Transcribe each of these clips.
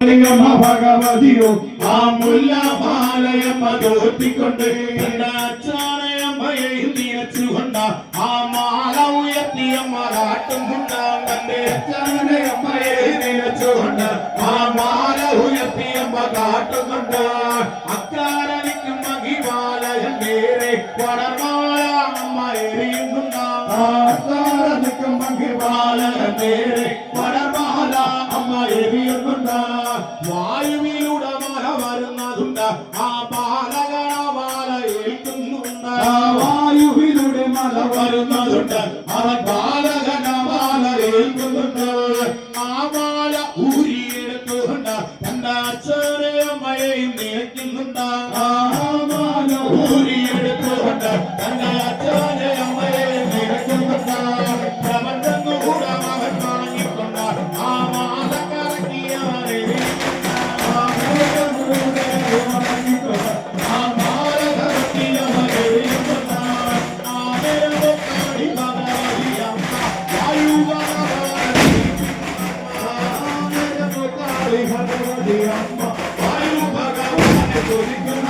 ലിംഗമ ഭഗവതിയോ ആ മുല്ല മാലയമ്മ തോറ്റിക്കൊണ്ട് തന്റെ അച്ചാണയമ്മയെയും നിയച്ചുകൊണ്ട ആ മാല ഉയർത്തിയമ്മ കാട്ടും കൊണ്ടാം തന്റെ അച്ചാണയമ്മയെ നിയച്ചുകൊണ്ട് ആ മാല ഉയർത്തിയമ്മ കാട്ടും കൊണ്ട് അക്കാരനിക്കും മഹിമാലയം നേരെ പടർമാല അമ്മ എറിയുന്നുണ്ടാം അക്കാരനിക്കും മഹിമാലയം നേരെ പടർമാല അമ്മ എറിയുന്നുണ്ട് വായുവിലൂടെ മല വരുന്നതുണ്ട് ആ ബാലകണ മാല ഏൽക്കുന്നുണ്ട് വായുവിലൂടെ മല വരുന്നതുണ്ട് ആ ബാലകണ മാല ഏൽക്കുന്നുണ്ട് ആ മാല ഊരിയെടുത്തുകൊണ്ട് തന്റെ അച്ഛനെ അമ്മയെയും നിയക്കുന്നുണ്ട് ആ മാല ഊരിയെടുത്തുകൊണ്ട് തന്റെ അച്ഛനെ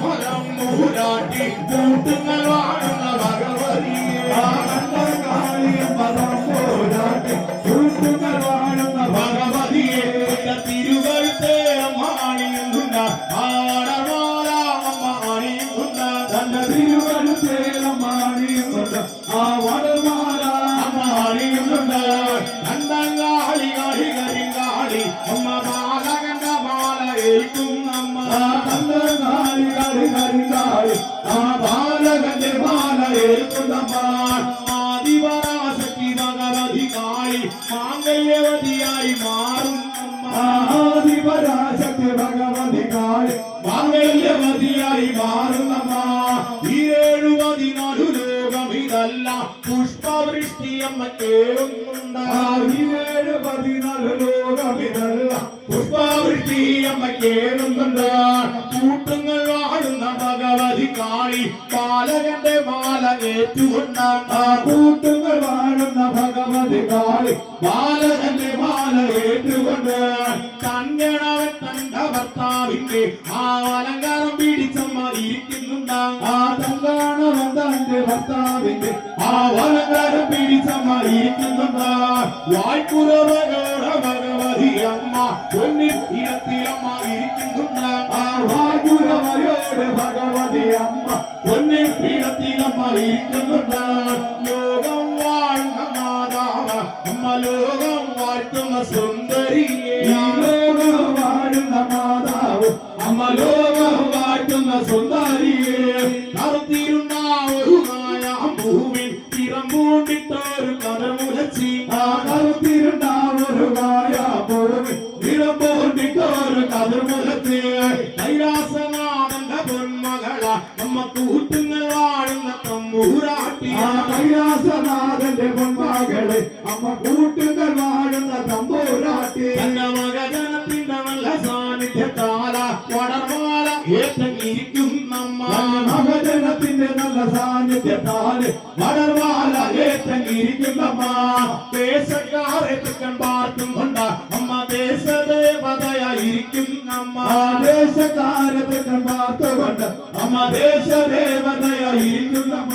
மனம் மூடாட்டி கூட்டுங்கள் வாழும் பகவதியே ஆனந்த காளி மனம் மூடாட்டி கூட்டுங்கள் வாழும் பகவதியே திருவள் தேமானியும் ஆடவாராம மானியும் தந்த திருவள் அம்மா மாலகண்ட மாலை ഏൽക്കുന്നമ്മ ആദിപരാശക്തി കാളി മാംഗല്യവതിയായി മാറും. ആദിപരാശക്തി ഭഗവതി കാളി മാംഗല്യവതിയായി മാറുന്നമ്മ. ഈ ഏഴു പതിനാലു ലോകം ഇതല്ല പുഷ്പവൃഷ്ടിയമ്മ കേൾക്കുന്നുണ്ട് ഈ ഏഴു പതിനാലു ലോകം ഇതല്ല പുഷ്പവൃഷ്ടിയമ്മ കേൾക്കുന്നുണ്ട് കാളി പാലകന്റെ മാല ഏറ്റുകൊണ്ട് ആ വാഴുന്ന ഭഗവതി കാളി. ബാലകന്റെ മാല ഏറ്റുകൊണ്ട് കണ്ണവൻ തന്റെ ഭർത്താവിന്റെ ആ അലങ്കാരം പിടിച്ചമ്മ ആ തങ്കാണവൻ തന്റെ ഭർത്താവിന്റെ ആ അലങ്കാരം പിടിച്ചമ്മ ഇരിക്കുന്നുണ്ട്. വായ്പുറവകോട ഭഗവതി അമ്മ പൊന്നിൽ ഇടത്തിലമ്മ ഇരിക്കുന്നുണ്ട്. ആ വായ്പുരവയോട് ഭഗവതി അമ്മ പൊന്നിൽ പീഠത്തിലമ്മ ഇരിക്കുന്നുണ്ട് ലോകം വാഴുന്ന മാതാവ് അമ്മ ലോകം വാഴ്ത്തുന്ന സുന്ദരിയെ. ലോകം വാഴുന്ന മാതാവ് അമ്മ ലോകം വാഴ്ത്തുന്ന സുന്ദരിയെ കൈലാസനാഥന്റെ പൊന്മകളെ അമ്മ കൂട്ടുകൾ വാഴുന്ന തമ്പൂരാട്ടി. തന്റെ മകജനത്തിന്റെ നല്ല സാന്നിധ്യത്താല വടമാല ഏറ്റങ്ങിരിക്കും നമ്മ മകജനത്തിന്റെ നല്ല സാന്നിധ്യത്താൽ വടർവാല ഏറ്റങ്ങിരിക്കും നമ്മ ദേശക്കാരെ തെക്കൻ പാർക്കും കൊണ്ട് അമ്മ ദേശദേവതയായിരിക്കും നമ്മ ദേശക്കാരെ തെക്കൻ പാർത്തുകൊണ്ട് അമ്മ ദേശദേവതയായിരിക്കും നമ്മ